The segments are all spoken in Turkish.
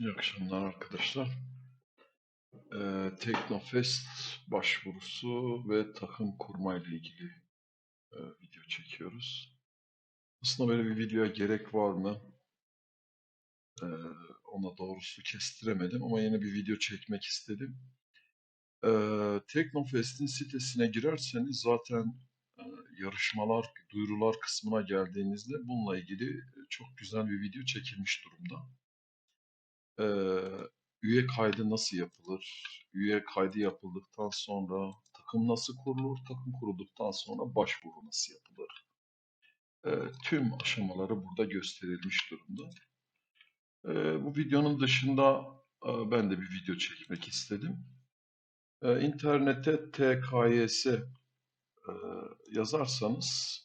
İyi akşamlar arkadaşlar. Ee, Teknofest başvurusu ve takım kurma ile ilgili e, video çekiyoruz. Aslında böyle bir videoya gerek var mı? Ee, ona doğrusu kestiremedim ama yeni bir video çekmek istedim. Ee, Teknofest'in sitesine girerseniz zaten e, yarışmalar, duyurular kısmına geldiğinizde bununla ilgili çok güzel bir video çekilmiş durumda. Ee, üye kaydı nasıl yapılır? Üye kaydı yapıldıktan sonra takım nasıl kurulur? Takım kurulduktan sonra başvuru nasıl yapılır? Ee, tüm aşamaları burada gösterilmiş durumda. Ee, bu videonun dışında e, ben de bir video çekmek istedim. Ee, internette TKYS e, yazarsanız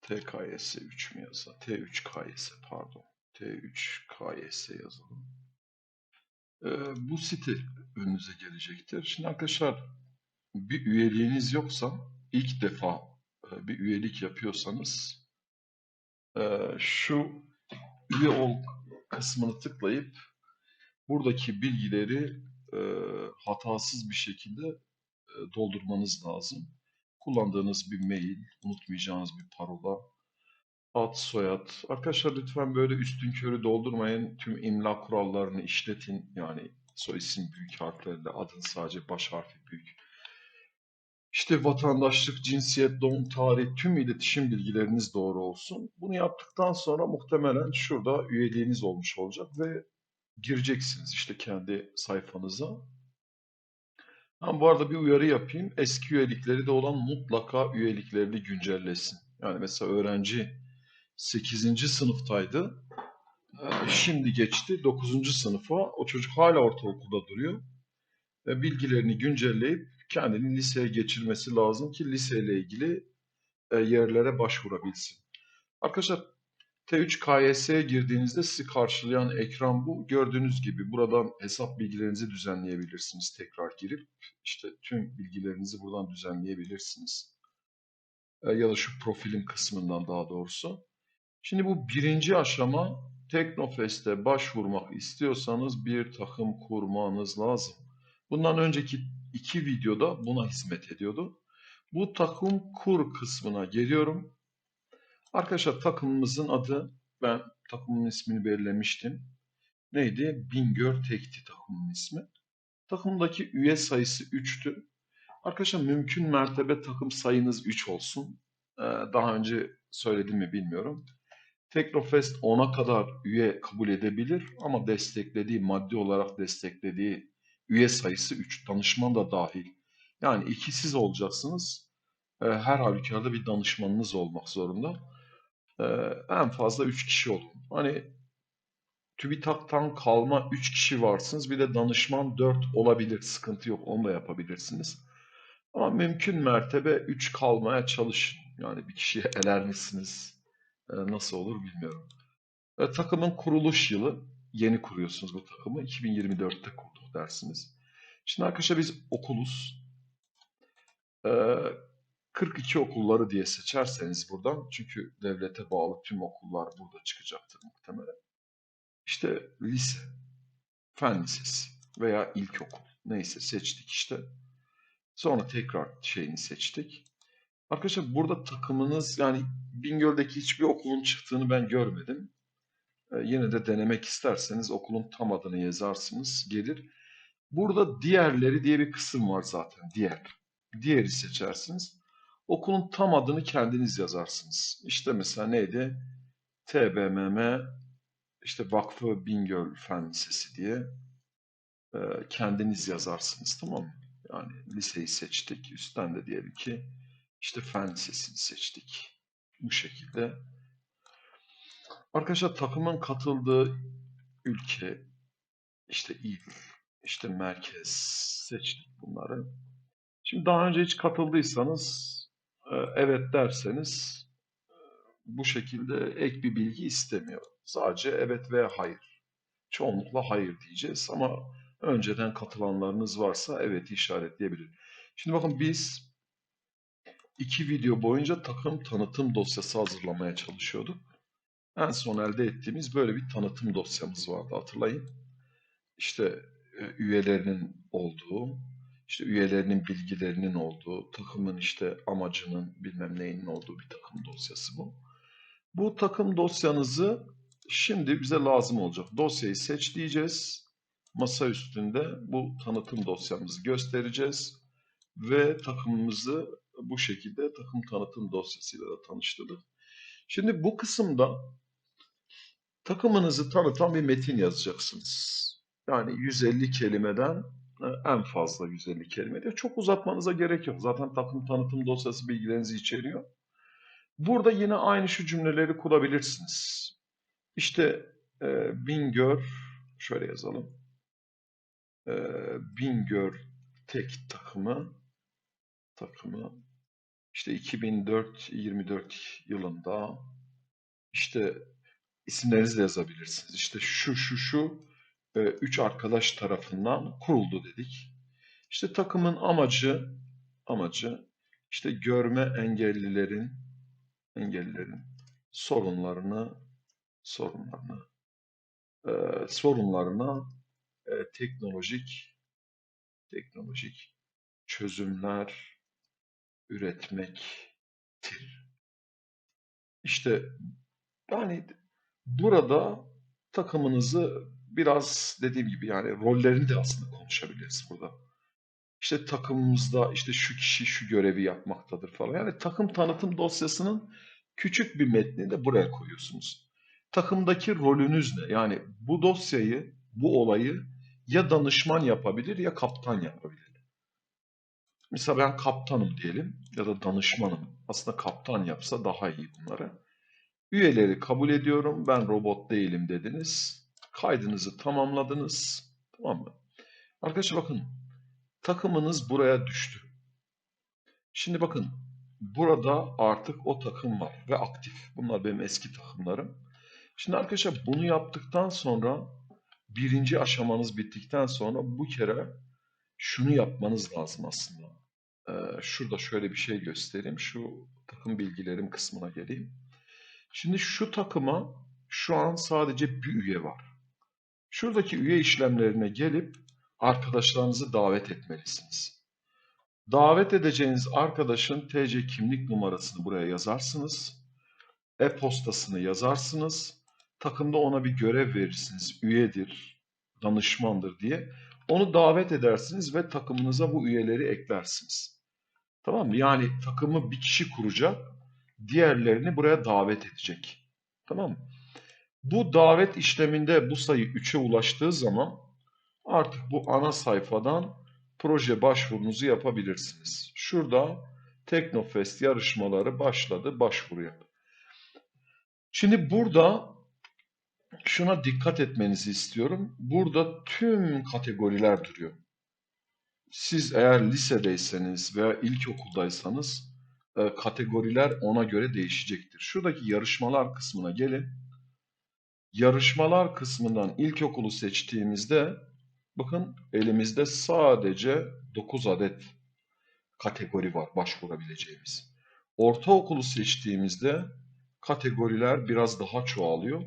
TKYS 3 mü yazar? T3KYS pardon. T3KYS yazalım. Ee, bu site önünüze gelecektir. Şimdi arkadaşlar bir üyeliğiniz yoksa ilk defa e, bir üyelik yapıyorsanız e, şu üye ol kısmını tıklayıp buradaki bilgileri e, hatasız bir şekilde doldurmanız lazım. Kullandığınız bir mail, unutmayacağınız bir parola, ad, soyad. Arkadaşlar lütfen böyle üstün körü doldurmayın. Tüm imla kurallarını işletin. Yani soy isim büyük harflerle, adın sadece baş harfi büyük. İşte vatandaşlık, cinsiyet, doğum tarihi, tüm iletişim bilgileriniz doğru olsun. Bunu yaptıktan sonra muhtemelen şurada üyeliğiniz olmuş olacak ve gireceksiniz işte kendi sayfanıza. Ben bu arada bir uyarı yapayım. Eski üyelikleri de olan mutlaka üyeliklerini güncellesin. Yani mesela öğrenci 8. sınıftaydı. Ee, Şimdi geçti 9. sınıfa. O çocuk hala ortaokulda duruyor. Ve bilgilerini güncelleyip kendini liseye geçirmesi lazım ki liseyle ilgili e, yerlere başvurabilsin. Arkadaşlar T3 KYS'ye girdiğinizde sizi karşılayan ekran bu. Gördüğünüz gibi buradan hesap bilgilerinizi düzenleyebilirsiniz. Tekrar girip işte tüm bilgilerinizi buradan düzenleyebilirsiniz. E, ya da şu profilin kısmından daha doğrusu. Şimdi bu birinci aşama Teknofest'e başvurmak istiyorsanız bir takım kurmanız lazım. Bundan önceki iki videoda buna hizmet ediyordu. Bu takım kur kısmına geliyorum. Arkadaşlar takımımızın adı, ben takımın ismini belirlemiştim. Neydi? Bingöl Tekti takımın ismi. Takımdaki üye sayısı 3'tü. Arkadaşlar mümkün mertebe takım sayınız 3 olsun. Ee, daha önce söyledim mi bilmiyorum. Teknofest 10'a kadar üye kabul edebilir ama desteklediği, maddi olarak desteklediği üye sayısı 3. Danışman da dahil. Yani iki siz olacaksınız. Ee, her halükarda bir danışmanınız olmak zorunda. Ee, en fazla 3 kişi olun. Hani TÜBİTAK'tan kalma 3 kişi varsınız. Bir de danışman 4 olabilir. Sıkıntı yok. Onu da yapabilirsiniz. Ama mümkün mertebe 3 kalmaya çalışın. Yani bir kişiye eler misiniz? Ee, nasıl olur bilmiyorum. Ee, takımın kuruluş yılı. Yeni kuruyorsunuz bu takımı. 2024'te kurduk dersiniz. Şimdi arkadaşlar biz okuluz. Ee, 42 okulları diye seçerseniz buradan. Çünkü devlete bağlı tüm okullar burada çıkacaktır muhtemelen. İşte lise, fen lisesi veya ilkokul neyse seçtik işte. Sonra tekrar şeyini seçtik. Arkadaşlar burada takımınız yani Bingöl'deki hiçbir okulun çıktığını ben görmedim. Ee, yine de denemek isterseniz okulun tam adını yazarsınız gelir. Burada diğerleri diye bir kısım var zaten diğer. Diğeri seçersiniz. Okulun tam adını kendiniz yazarsınız. İşte mesela neydi? TBMM işte Vakfı Bingöl Fen Lisesi diye e, kendiniz yazarsınız tamam mı? Yani liseyi seçtik. Üstten de diyelim ki işte fen lisesini seçtik. Bu şekilde. Arkadaşlar takımın katıldığı ülke, işte il, işte merkez seçtik bunları. Şimdi daha önce hiç katıldıysanız e, evet derseniz e, bu şekilde ek bir bilgi istemiyor. Sadece evet veya hayır. Çoğunlukla hayır diyeceğiz ama önceden katılanlarınız varsa evet işaretleyebilir. Şimdi bakın biz iki video boyunca takım tanıtım dosyası hazırlamaya çalışıyorduk. En son elde ettiğimiz böyle bir tanıtım dosyamız vardı hatırlayın. işte e, üyelerinin olduğu, işte üyelerinin bilgilerinin olduğu, takımın işte amacının bilmem neyinin olduğu bir takım dosyası bu. Bu takım dosyanızı şimdi bize lazım olacak. Dosyayı seç diyeceğiz. Masa üstünde bu tanıtım dosyamızı göstereceğiz ve takımımızı bu şekilde takım tanıtım dosyasıyla da tanıştırdık. Şimdi bu kısımda takımınızı tanıtan bir metin yazacaksınız. Yani 150 kelimeden e, en fazla 150 kelime diyor. Çok uzatmanıza gerek yok. Zaten takım tanıtım dosyası bilgilerinizi içeriyor. Burada yine aynı şu cümleleri kurabilirsiniz. İşte e, Bingöl, şöyle yazalım. E, Bingöl tek takımı, takımı işte 2004-24 yılında işte isimlerinizi de yazabilirsiniz. İşte şu şu şu e, üç arkadaş tarafından kuruldu dedik. İşte takımın amacı amacı işte görme engellilerin engellilerin sorunlarını sorunlarını e, sorunlarına e, teknolojik teknolojik çözümler üretmektir. İşte yani burada takımınızı biraz dediğim gibi yani rollerini de aslında konuşabiliriz burada. İşte takımımızda işte şu kişi şu görevi yapmaktadır falan. Yani takım tanıtım dosyasının küçük bir metnini de buraya koyuyorsunuz. Takımdaki rolünüz ne? Yani bu dosyayı, bu olayı ya danışman yapabilir ya kaptan yapabilir. Mesela ben kaptanım diyelim ya da danışmanım. Aslında kaptan yapsa daha iyi bunları. Üyeleri kabul ediyorum. Ben robot değilim dediniz. Kaydınızı tamamladınız. Tamam mı? Arkadaşlar bakın. Takımınız buraya düştü. Şimdi bakın. Burada artık o takım var ve aktif. Bunlar benim eski takımlarım. Şimdi arkadaşlar bunu yaptıktan sonra birinci aşamanız bittikten sonra bu kere şunu yapmanız lazım aslında. Ee, şurada şöyle bir şey göstereyim. Şu takım bilgilerim kısmına geleyim. Şimdi şu takıma şu an sadece bir üye var. Şuradaki üye işlemlerine gelip arkadaşlarınızı davet etmelisiniz. Davet edeceğiniz arkadaşın TC kimlik numarasını buraya yazarsınız. E-postasını yazarsınız. Takımda ona bir görev verirsiniz. Üyedir, danışmandır diye. Onu davet edersiniz ve takımınıza bu üyeleri eklersiniz. Tamam mı? Yani takımı bir kişi kuracak, diğerlerini buraya davet edecek. Tamam mı? Bu davet işleminde bu sayı 3'e ulaştığı zaman artık bu ana sayfadan proje başvurunuzu yapabilirsiniz. Şurada Teknofest yarışmaları başladı, başvuru yap. Şimdi burada şuna dikkat etmenizi istiyorum. Burada tüm kategoriler duruyor. Siz eğer lisedeyseniz veya ilkokuldaysanız e, kategoriler ona göre değişecektir. Şuradaki yarışmalar kısmına gelin. Yarışmalar kısmından ilkokulu seçtiğimizde bakın elimizde sadece 9 adet kategori var başvurabileceğimiz. Ortaokulu seçtiğimizde kategoriler biraz daha çoğalıyor.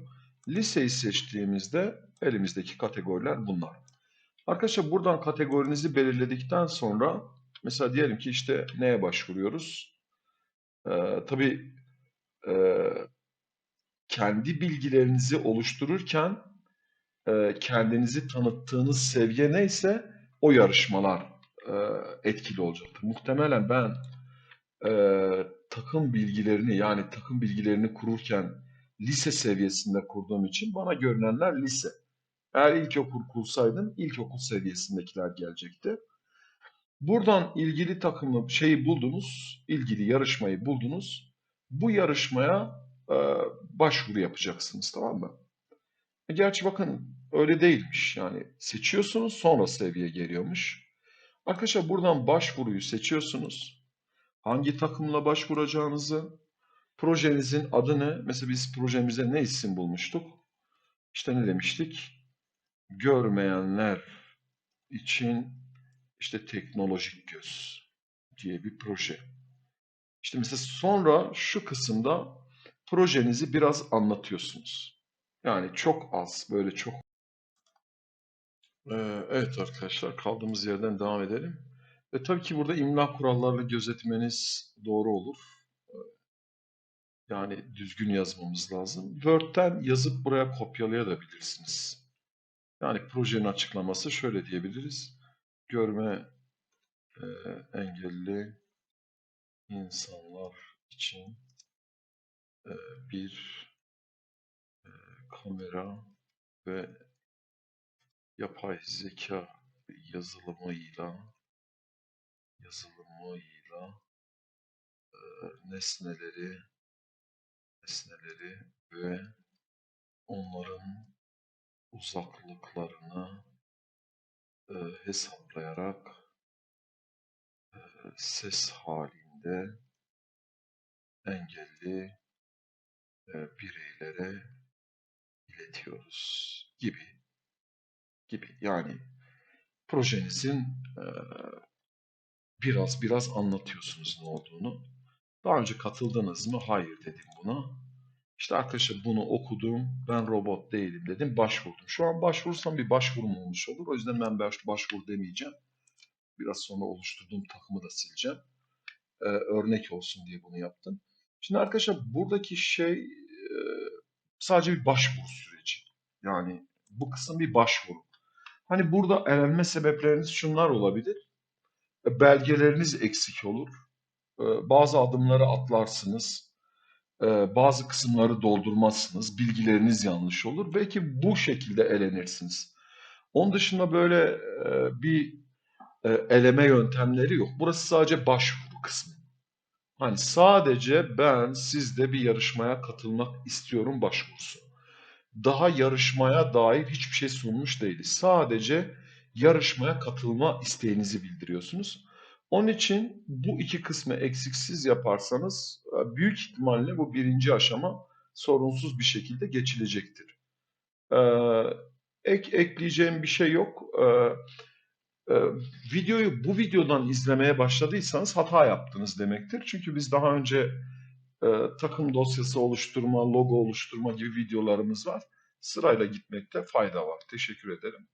Liseyi seçtiğimizde elimizdeki kategoriler bunlar. Arkadaşlar buradan kategorinizi belirledikten sonra mesela diyelim ki işte neye başvuruyoruz? Ee, tabii e, kendi bilgilerinizi oluştururken e, kendinizi tanıttığınız seviye neyse o yarışmalar e, etkili olacaktır. Muhtemelen ben e, takım bilgilerini yani takım bilgilerini kururken lise seviyesinde kurduğum için bana görünenler lise. Eğer ilkokul kursaydım ilkokul seviyesindekiler gelecekti. Buradan ilgili takımı şeyi buldunuz, ilgili yarışmayı buldunuz. Bu yarışmaya e, başvuru yapacaksınız tamam mı? E, gerçi bakın öyle değilmiş. Yani seçiyorsunuz sonra seviye geliyormuş. Arkadaşlar buradan başvuruyu seçiyorsunuz. Hangi takımla başvuracağınızı, projenizin adı ne? Mesela biz projemize ne isim bulmuştuk? İşte ne demiştik? Görmeyenler için işte teknolojik göz diye bir proje. İşte mesela sonra şu kısımda projenizi biraz anlatıyorsunuz. Yani çok az böyle çok Ee, Evet arkadaşlar kaldığımız yerden devam edelim. E, tabii ki burada imla kurallarını gözetmeniz doğru olur. Ee, Yani düzgün yazmamız lazım. Word'den yazıp buraya kopyalayabilirsiniz. Yani projenin açıklaması şöyle diyebiliriz. Görme e, engelli insanlar için e, bir e, kamera ve yapay zeka yazılımıyla yazılımıyla e, nesneleri nesneleri ve onların uzaklıklarını e, hesaplayarak e, ses halinde engelli e, bireylere iletiyoruz gibi gibi. Yani projenizin e, biraz biraz anlatıyorsunuz ne olduğunu. Daha önce katıldınız mı? Hayır dedim buna. İşte arkadaşlar bunu okudum. Ben robot değilim dedim. Başvurdum. Şu an başvurursam bir başvurum olmuş olur. O yüzden ben baş, başvur demeyeceğim. Biraz sonra oluşturduğum takımı da sileceğim. Ee, örnek olsun diye bunu yaptım. Şimdi arkadaşlar buradaki şey e, sadece bir başvuru süreci. Yani bu kısım bir başvuru. Hani burada elenme sebepleriniz şunlar olabilir. E, Belgeleriniz eksik olur. E, Bazı adımları atlarsınız. E, Bazı kısımları doldurmazsınız. Bilgileriniz yanlış olur. Belki bu şekilde elenirsiniz. Onun dışında böyle e, bir e, eleme yöntemleri yok. Burası sadece başvuru kısmı. Hani sadece ben sizde bir yarışmaya katılmak istiyorum başvurusu. Daha yarışmaya dair hiçbir şey sunmuş değiliz. Sadece yarışmaya katılma isteğinizi bildiriyorsunuz. Onun için bu iki kısmı eksiksiz yaparsanız e, büyük ihtimalle bu birinci aşama sorunsuz bir şekilde geçilecektir. Ee, ek ekleyeceğim bir şey yok. E, videoyu bu videodan izlemeye başladıysanız hata yaptınız demektir. Çünkü biz daha önce e, takım dosyası oluşturma, logo oluşturma gibi videolarımız var. Sırayla gitmekte fayda var. Teşekkür ederim.